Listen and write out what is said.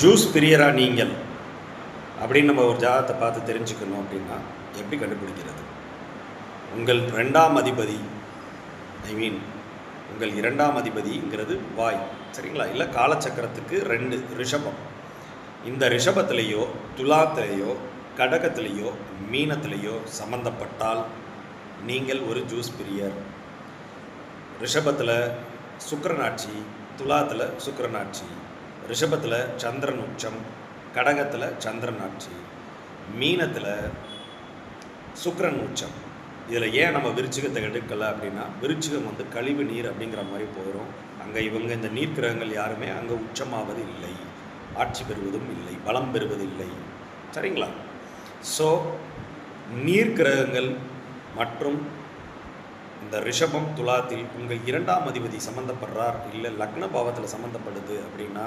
Juice பிரியரா நீங்கள் அப்படின்னு நம்ம ஒரு ஜாதகத்தை பார்த்து தெரிஞ்சுக்கணும் அப்படின்னா எப்படி கண்டுபிடிக்கிறது? உங்கள் ரெண்டாம் அதிபதி ஐ மீன் உங்கள் இரண்டாம் அதிபதிங்கிறது வாய் சரிங்களா? இல்லை காலச்சக்கரத்துக்கு ரெண்டு ரிஷபம். இந்த ரிஷபத்திலேயோ துலாத்திலேயோ கடகத்திலேயோ மீனத்திலேயோ சம்பந்தப்பட்டால் நீங்கள் ஒரு ஜூஸ் பிரியர். ரிஷபத்தில் சுக்கரனாட்சி துலாத்தில் சுக்கரனாட்சி ரிஷபத்தில் சந்திரன் உச்சம் கடகத்தில் சந்திரன் ஆட்சி மீனத்தில் சுக்கரன் உச்சம். இதில் ஏன் நம்ம விருச்சிகத்தை எடுக்கலை அப்படின்னா விருச்சிகம் வந்து கழிவு நீர் அப்படிங்கிற மாதிரி போயிடும் அங்கே இவங்க இந்த நீர் கிரகங்கள் யாருமே அங்கே உச்சமாவது இல்லை. ஆட்சி பெறுவதும் இல்லை பலம் பெறுவதில்லை. சரிங்களா? ஸோ நீர் கிரகங்கள் மற்றும் இந்த ரிஷபம் துலாத்தில் உங்கள் இரண்டாம் அதிபதி சம்மந்தப்படுறார் இல்லை லக்ன பாவத்தில் சம்மந்தப்படுது அப்படின்னா